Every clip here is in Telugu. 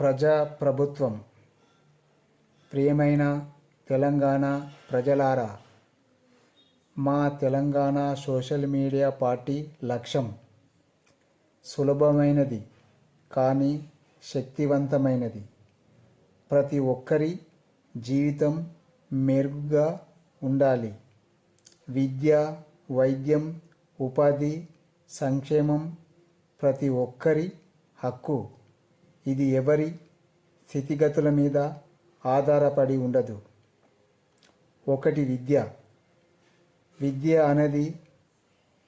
ప్రజా ప్రభుత్వం. ప్రియమైన తెలంగాణ ప్రజలారా మా తెలంగాణ సోషల్ మీడియా పార్టీ లక్ష్యం సులభమైనది కానీ శక్తివంతమైనది. ప్రతి ఒక్కరి జీవితం మెరుగుగా ఉండాలి. విద్య వైద్యం ఉపాధి సంక్షేమం ప్రతి ఒక్కరి హక్కు. ఇది ఎవరి స్థితిగతుల మీద ఆధారపడి ఉండదు. ఒకటి విద్య. విద్య అనేది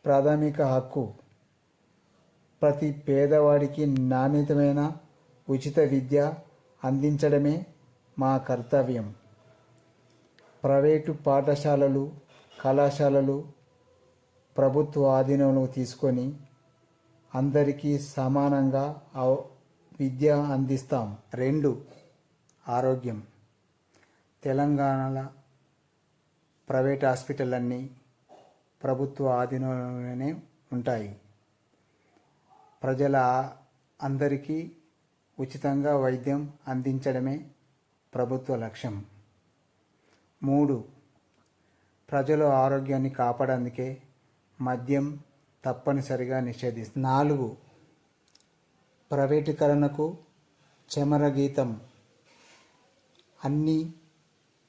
ప్రాథమిక హక్కు. ప్రతి పేదవాడికి నాణ్యతమైన ఉచిత విద్య అందించడమే మా కర్తవ్యం. ప్రైవేటు పాఠశాలలు కళాశాలలు ప్రభుత్వ ఆధీనంలో తీసుకొని అందరికీ సమానంగా అవ- విద్య అందిస్తాం. రెండు ఆరోగ్యం. తెలంగాణలో ప్రైవేట్ హాస్పిటల్ అన్నీ ప్రభుత్వ ఆధీనంలోనే ఉంటాయి. ప్రజల అందరికీ ఉచితంగా వైద్యం అందించడమే ప్రభుత్వ లక్ష్యం. మూడు ప్రజల ఆరోగ్యాన్ని కాపాడడానికే మద్యం తప్పనిసరిగా నిషేధిస్తుంది నాలుగు ప్రైవేటీకరణకు చమరగీతం. అన్నీ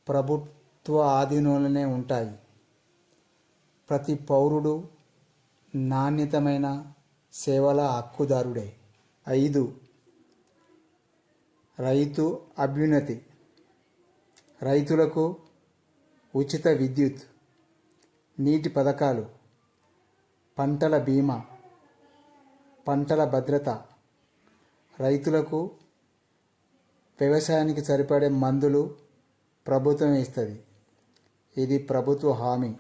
ప్రభుత్వ ఆధీనంలోనే ఉంటాయి. ప్రతి పౌరుడు నాణ్యతమైన సేవల హక్కుదారుడే. ఐదు రైతు అభ్యున్నతి. రైతులకు ఉచిత విద్యుత్. నీటి పథకాలు. పంటల బీమా. పంటల భద్రత. రైతులకు వ్యవసాయానికి సరిపడే మందులు ప్రభుత్వం ఇస్తుంది. ఇది ప్రభుత్వ హామీ.